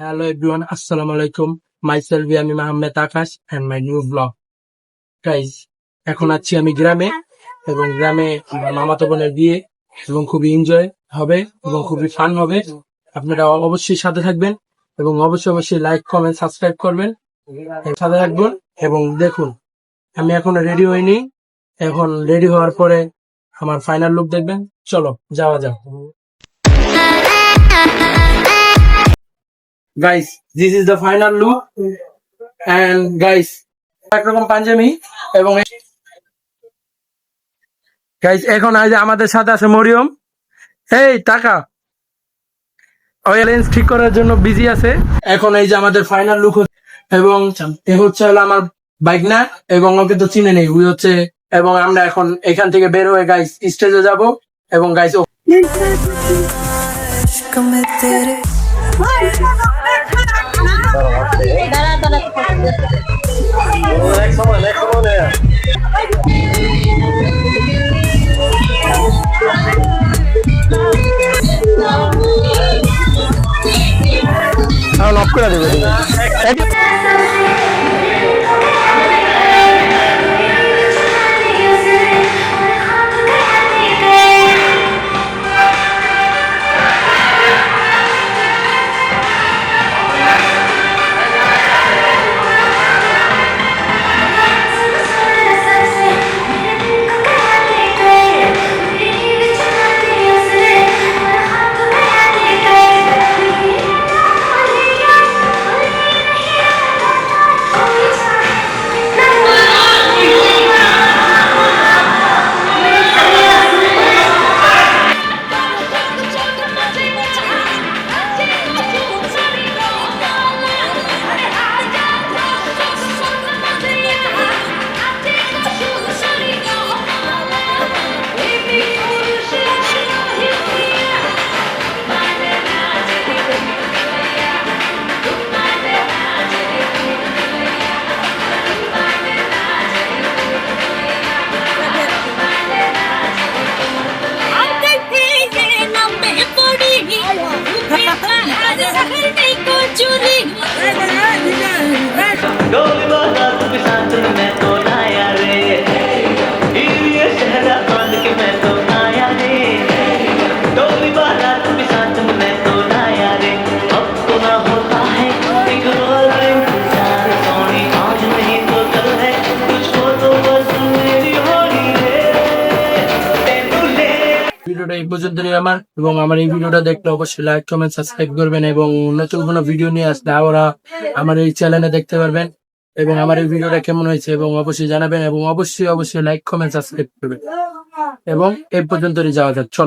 Hello everyone, Assalamu alaikum. Myself আমি মাহমেদ আকাশ and my new vlog. Guys, এখন আছি আমি গ্রামে এবং গ্রামে মামাতো বোনের বিয়ে এবং খুবই এনজয় হবে এবং খুবই ফান হবে। আপনারা অবশ্যই সাথে থাকবেন এবং অবশ্যই অবশ্যই লাইক কমেন্ট সাবস্ক্রাইব করবেন। সাথে থাকবেন এবং দেখুন আমি এখনও রেডি হইনি। এখন রেডি হওয়ার পরে আমার ফাইনাল লুক দেখবেন। চলো যাওয়া যাক। Guys this is the final look and guys একরকম পাঞ্জাবি এবং গাইস এখন আজ আমাদের সাথে আছে মরিয়ম। এই, টাকা। লেন্স ঠিক করার জন্য বিজি আছে। এখন এই যে আমাদের ফাইনাল লুক এবং এ হচ্ছে হলো আমার বাইক না এবং ওকে তো চিনে নেই। উই হচ্ছে এবং আমরা এখন এখান থেকে বের হয়ে গাইস স্টেজে যাব। এবং গাইস করে দেবে। Go! ভিডিওটা এই পর্যন্তই আমার, এবং আমার এই ভিডিওটা দেখলে অবশ্যই লাইক কমেন্ট সাবস্ক্রাইব করবেন, এবং নতুন কোনো ভিডিও নিয়ে আসলে ওরা আমার এই চ্যানেলে দেখতে পারবেন, এবং আমার এই ভিডিওটা কেমন হয়েছে, এবং অবশ্যই জানাবেন, এবং অবশ্যই অবশ্যই লাইক কমেন্ট সাবস্ক্রাইব করবেন। এবং এই পর্যন্তই যাওয়া যাক, চলো।